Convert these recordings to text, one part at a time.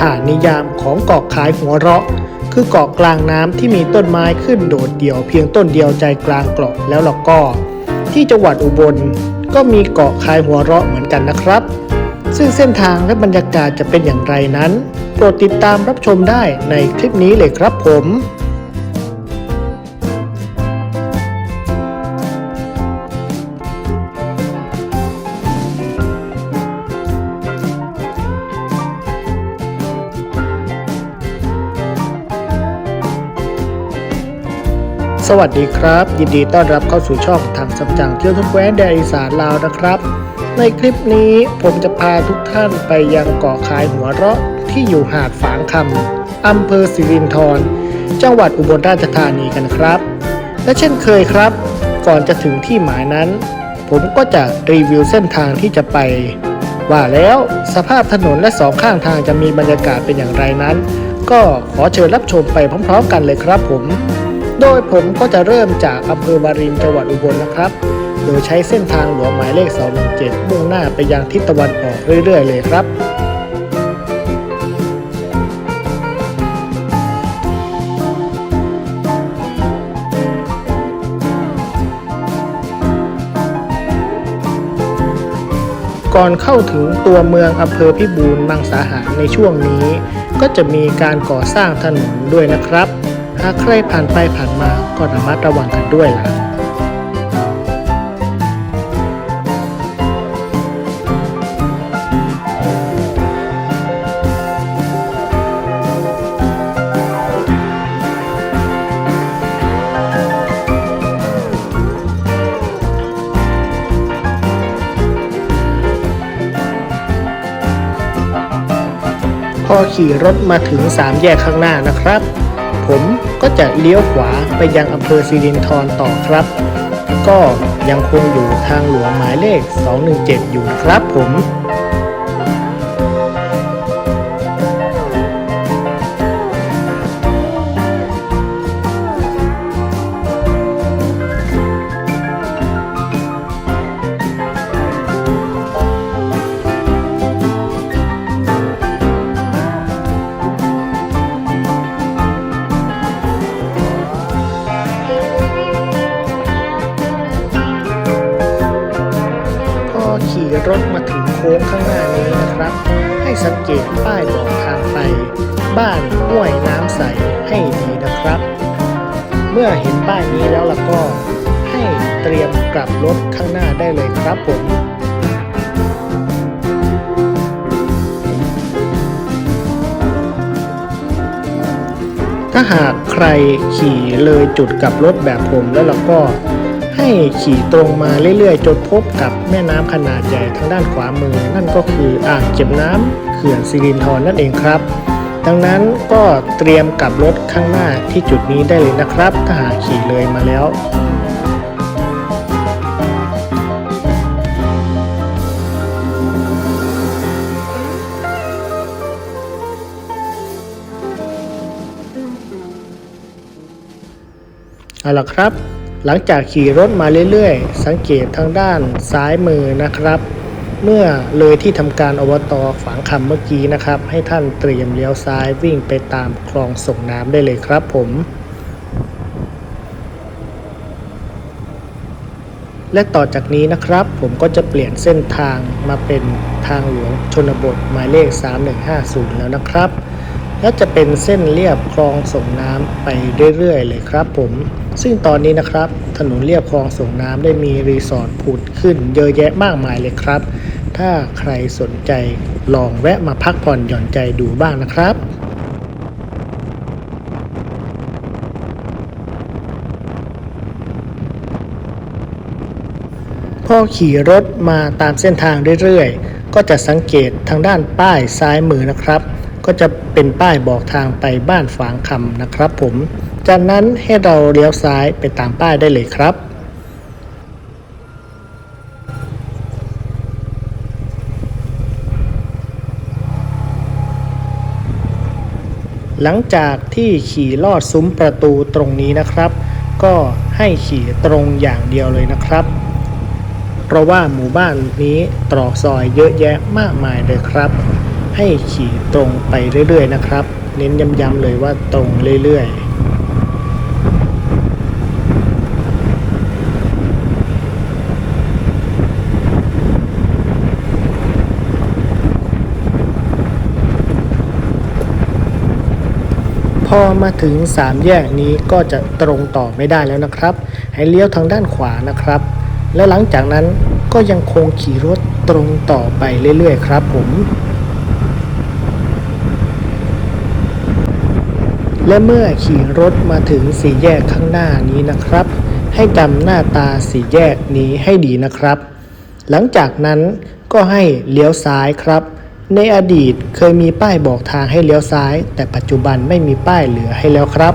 ฐานนิยามของเกาะขายหัวเราะ คือเกาะกลางน้ำที่มีต้นไม้ขึ้นโดดเดี่ยวเพียงต้นเดียวใจกลางเกาะแล้วเราก็ ที่จังหวัดอุบลก็มีเกาะคายหัวเราะเหมือนกันนะครับ ซึ่งเส้นทางและบรรยากาศจะเป็นอย่างไรนั้น โปรดติดตามรับชมได้ในคลิปนี้เลยครับผม สวัสดีครับ ยินดีต้อนรับเข้าสู่ช่องทางสับจังเที่ยวทุกแคว้นแดนอีสานลาวนะครับ ในคลิปนี้ผมจะพาทุกท่านไปยังเกาะคายหัวเราะที่อยู่หาดฝางคำอำเภอสิรินธรจังหวัดอุบลราชธานีกันครับ และเช่นเคยครับ ก่อนจะถึงที่หมายนั้น ผมก็จะรีวิวเส้นทางที่จะไป ว่าแล้วสภาพถนนและสองข้างทางจะมีบรรยากาศเป็นอย่างไรนั้น ก็ขอเชิญรับชมไปพร้อม ๆ กันเลยครับผม โดยผมก็จะเริ่มจากอำเภอวารินจังหวัดอุบลนะครับ โดยใช้เส้นทางหลวงหมายเลข 217 มุ่งหน้าไปยังทิศตะวันออกเรื่อยๆ เลยครับก่อนเข้าถึงตัวเมืองอำเภอพิบูลมังสาหารในช่วงนี้ ก็จะมีการก่อสร้างถนนด้วยนะครับ หาใครผ่านไปผ่านมาก็ระมัดระวังกันด้วยล่ะพอขี่รถมาถึงสามแยกข้างหน้านะครับ ผมก็จะเลี้ยวขวาไปยังอำเภอสิรินธรต่อครับ ก็ยังคงอยู่ทางหลวงหมายเลข 217 อยู่ครับผม นี้แล้วล่ะก็ให้เตรียมกลับรถข้างหน้าได้เลยครับผมถ้าหากใครขี่เลยจุดกลับรถแบบผมแล้วเราก็ให้ขี่ตรงมาเรื่อยๆ จนพบกับแม่น้ำขนาดใหญ่ทางด้านขวามือ นั่นก็คืออ่างเก็บน้ำเขื่อนสิรินธรนั่นเองครับ ดังนั้นก็เตรียมกลับรถข้างหน้าที่จุดนี้ได้เลยนะครับ ถ้าหากขี่เลยมาแล้วเอาล่ะครับ หลังจากขี่รถมาเรื่อยๆ สังเกตทางด้านซ้ายมือนะครับ เมื่อเลยที่ทำการอบตฝางคำเมื่อกี้นะครับ ให้ท่านเตรียมเลี้ยวซ้ายวิ่งไปตามคลองส่งน้ำได้เลยครับผม และต่อจากนี้นะครับ ผมก็จะเปลี่ยนเส้นทางมาเป็นทางหลวงชนบทหมายเลข 3150 แล้วนะครับ และจะเป็นเส้นเรียบคลองส่งน้ำไปเรื่อยๆ เลยครับผมซึ่งตอนนี้นะครับถนนเรียบคลองส่งน้ำได้มีรีสอร์ทผุดขึ้นเยอะแยะมากมายเลยครับ ถ้าใครสนใจลองแวะมาพักผ่อนหย่อนใจดูบ้างนะครับพอขี่รถมาตามเส้นทางเรื่อยๆ ก็จะสังเกตทางด้านป้ายซ้ายมือนะครับ ก็จะเป็นป้ายบอกทางไปบ้านฝางคำนะครับผม จากนั้นให้เราเลี้ยวซ้ายไปตามป้ายได้เลยครับ หลังจากที่ขี่ลอดซุ้มประตูตรงนี้นะครับ ก็ให้ขี่ตรงอย่างเดียวเลยนะครับ เพราะว่าหมู่บ้านนี้ตรอกซอยเยอะแยะมากมายเลยครับใให้ขี่ตรงไปเรื่อยๆนะครับ เน้นย้ำๆเลยว่าตรงเรื่อยๆ พอมาถึงสามแยกนี้ก็จะตรงต่อไม่ได้แล้วนะครับ ให้เลี้ยวทางด้านขวานะครับ และหลังจากนั้นก็ยังคงขี่รถตรงต่อไปเรื่อยๆครับผม และเมื่อขี่รถมาถึงสี่แยกข้างหน้านี้นะครับ ให้จำหน้าตาสี่แยกนี้ให้ดีนะครับ หลังจากนั้นก็ให้เลี้ยวซ้ายครับ ในอดีตเคยมีป้ายบอกทางให้เลี้ยวซ้าย แต่ปัจจุบันไม่มีป้ายเหลือให้แล้วครับ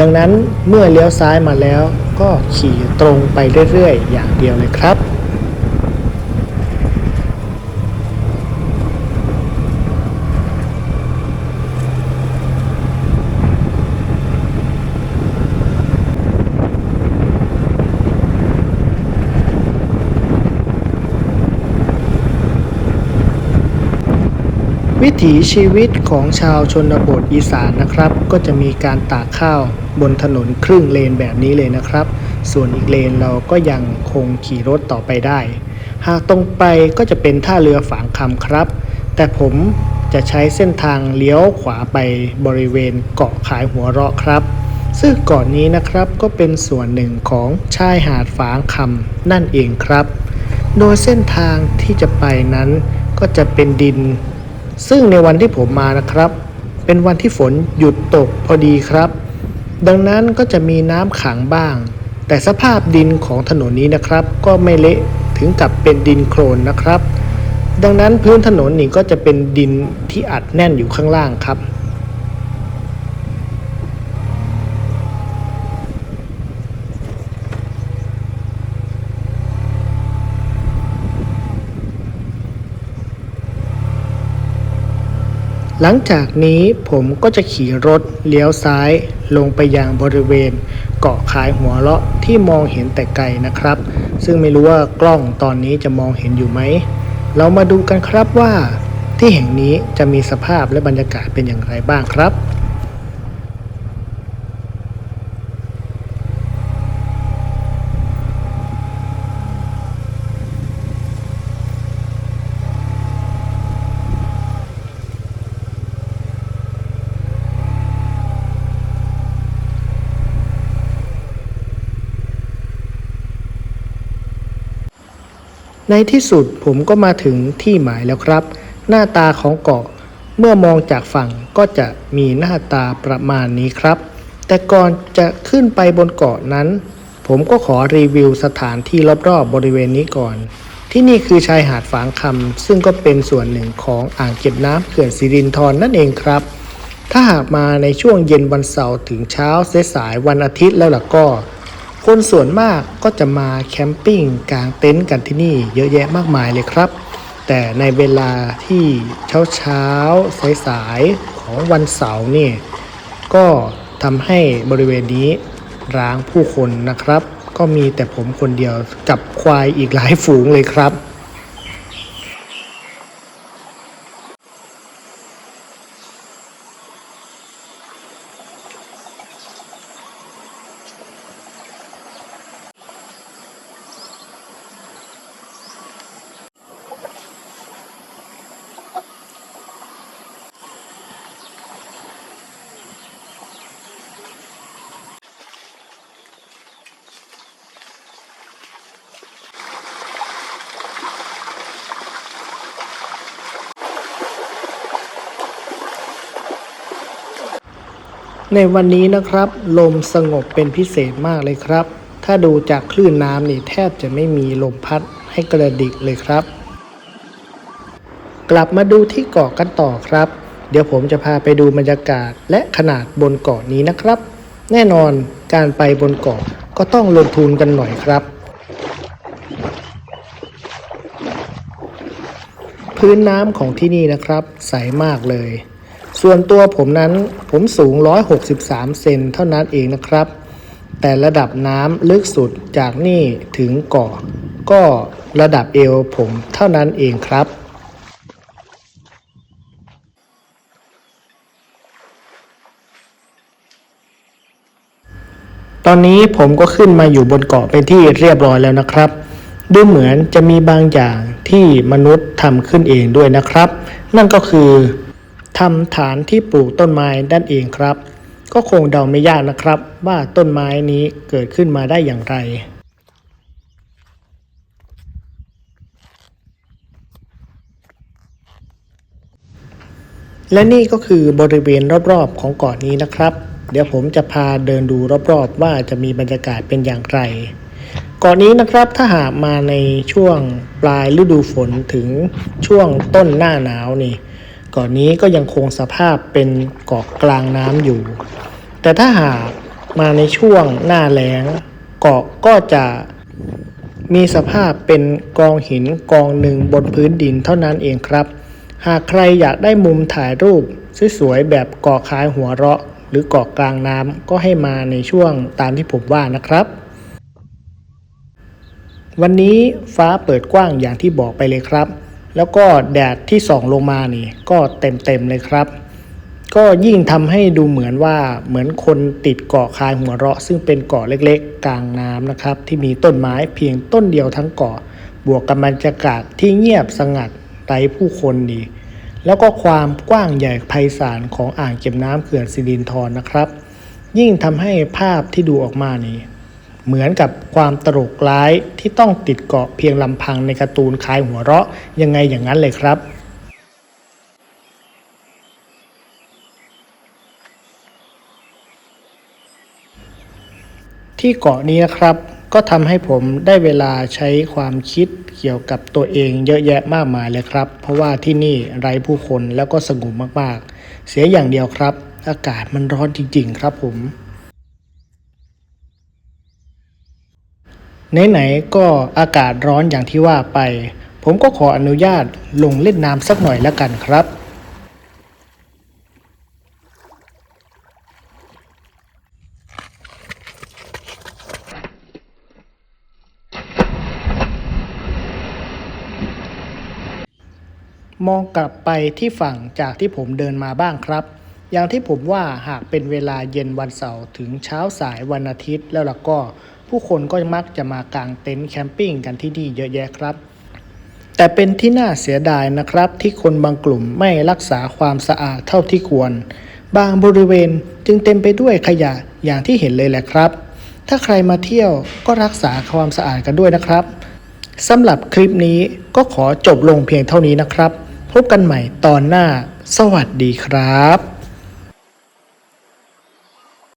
ดังนั้นเมื่อเลี้ยวซ้ายมาแล้วก็ขี่ตรงไปเรื่อยๆ อย่างเดียวเลยครับ วิถีชีวิตของชาวชนบทอีสานนะครับ ก็จะมีการตากข้าวบนถนนครึ่งเลนแบบนี้เลยนะครับ ส่วนอีกเลนเราก็ยังคงขี่รถต่อไปได้ หากตรงไปก็จะเป็นท่าเรือฝางคำครับ แต่ผมจะใช้เส้นทางเลี้ยวขวาไปบริเวณเกาะขายหัวเราะครับ ซึ่งเกาะนนี้นะครับก็เป็นส่วนหนึ่งของชายหาดฝางคำนั่นเองครับ โดยเส้นทางที่จะไปนั้นก็จะเป็นดิน ซึ่งในวันที่ผมมานะครับ เป็นวันที่ฝนหยุดตกพอดีครับ ดังนั้นก็จะมีน้ำขังบ้าง แต่สภาพดินของถนนนี้นะครับ ก็ไม่เละถึงกับเป็นดินโคลนนะครับ ดังนั้นพื้นถนนนี่ก็จะเป็นดินที่อัดแน่นอยู่ข้างล่างครับ หลังจากนี้ผมก็จะขี่รถเลี้ยวซ้ายลงไปยังบริเวณ เกาะขายหัวเลาะที่มองเห็นแต่ไกลนะครับ ซึ่งไม่รู้ว่ากล้องตอนนี้จะมองเห็นอยู่ไหม เรามาดูกันครับว่า ที่แห่งนี้จะมีสภาพและบรรยากาศเป็นอย่างไรบ้างครับ ในที่สุดผมก็มาถึงที่หมายแล้วครับ หน้าตาของเกาะ เมื่อมองจากฝั่งก็จะมีหน้าตาประมาณนี้ครับ แต่ก่อนจะขึ้นไปบนเกาะนั้น ผมก็ขอรีวิวสถานที่รอบๆบริเวณนี้ก่อน ที่นี่คือชายหาดฝางคำซึ่งก็เป็นส่วนหนึ่งของอ่างเก็บน้ำเขื่อนสิรินธรนั่นเองครับ ถ้าหากมาในช่วงเย็นวันเสาร์ถึงเช้าสายวันอาทิตย์แล้วล่ะก็ คนส่วนมากก็จะมาแคมปิ้งกางเต็นท์กันที่นี่เยอะแยะมากมายเลยครับ แต่ในเวลาที่เช้าเช้าสายสายของวันเสาร์นี่ก็ทำให้บริเวณนี้ร้างผู้คนนะครับ ก็มีแต่ผมคนเดียวกับควายอีกหลายฝูงเลยครับ ในวันนี้นะครับ ลมสงบเป็นพิเศษมากเลยครับ ถ้าดูจากคลื่นน้ำนี่แทบจะไม่มีลมพัดให้กระดิกเลยครับ กลับมาดูที่เกาะกันต่อครับ เดี๋ยวผมจะพาไปดูบรรยากาศและขนาดบนเกาะนี้นะครับ แน่นอนการไปบนเกาะก็ต้องลงทุนกันหน่อยครับ พื้นน้ำของที่นี่นะครับ ใสมากเลย ส่วนตัวผมนั้นผมสูง 163 เซนเท่านั้นเองนะครับ แต่ระดับน้ำลึกสุดจากนี่ถึงเกาะก็ระดับเอวผมเท่านั้นเองครับตอนนี้ผมก็ขึ้นมาอยู่บนเกาะเป็นที่เรียบร้อยแล้วนะครับ ดูเหมือนจะมีบางอย่างที่มนุษย์ทำขึ้นเองด้วยนะครับ นั่นก็คือ ทำฐานที่ปลูกต้นไม้ด้านเองครับ ก็คงเดาไม่ยากนะครับ ว่าต้นไม้นี้เกิดขึ้นมาได้อย่างไรและนี่ก็คือบริเวณรอบๆของเกาะนี้นะครับ เดี๋ยวผมจะพาเดินดูรอบๆว่าจะมีบรรยากาศเป็นอย่างไร เกาะนี้นะครับถ้าหากมาในช่วงปลายฤดูฝนถึงช่วงต้นหน้าหนาวนี่ เกาะนี้ก็ยังคงสภาพเป็นเกาะกลางน้ำอยู่ แต่ถ้าหากมาในช่วงหน้าแล้ง เกาะก็จะมีสภาพเป็นกองหินกองหนึ่งบนพื้นดินเท่านั้นเองครับ หากใครอยากได้มุมถ่ายรูปสวยๆแบบเกาะคายหัวเราะ หรือเกาะกลางน้ำก็ให้มาในช่วงตามที่ผมว่านะครับ วันนี้ฟ้าเปิดกว้างอย่างที่บอกไปเลยครับ แล้วก็แดดที่ส่องลงมานี่ก็เต็มๆเลยครับ ก็ยิ่งทำให้ดูเหมือนว่าเหมือนคนติดเกาะคายหัวเราะ ซึ่งเป็นเกาะเล็กๆ กลางน้ำนะครับ ที่มีต้นไม้เพียงต้นเดียวทั้งเกาะ บวกกับบรรยากาศที่เงียบสงัดไร้ผู้คนดีแล้วก็ความกว้างใหญ่ไพศาลของอ่างเก็บน้ำเขื่อนสิรินธรนะครับ ยิ่งทำให้ภาพที่ดูออกมานี่ เหมือนกับความตลกร้ายที่ต้องติดเกาะเพียงลำพังในการ์ตูนคลายหัวเราะยังไงอย่างนั้นเลยครับที่เกาะนี้นะครับ ก็ทำให้ผมได้เวลาใช้ความคิดเกี่ยวกับตัวเองเยอะแยะมากมายเลยครับ เพราะว่าที่นี่ไร้ผู้คนแล้วก็สงบมากๆ เสียอย่างเดียวครับ อากาศมันร้อนจริงๆ ครับผม ไหนๆก็อากาศร้อนอย่างที่ว่าไป ผมก็ขออนุญาตลงเล่นน้ำสักหน่อยแล้วกันครับ มองกลับไปที่ฝั่งจากที่ผมเดินมาบ้างครับ อย่างที่ผมว่าหากเป็นเวลาเย็นวันเสาร์ถึงเช้าสายวันอาทิตย์แล้วล่ะก็ ผู้คนก็มักจะมากางเต็นท์แคมปิ้งกันที่นี่เยอะแยะครับ แต่เป็นที่น่าเสียดายนะครับ ที่คนบางกลุ่มไม่รักษาความสะอาดเท่าที่ควร บางบริเวณจึงเต็มไปด้วยขยะอย่างที่เห็นเลยแหละครับ ถ้าใครมาเที่ยวก็รักษาความสะอาดกันด้วยนะครับสำหรับคลิปนี้ก็ขอจบลงเพียงเท่านี้นะครับ พบกันใหม่ตอนหน้า สวัสดีครับ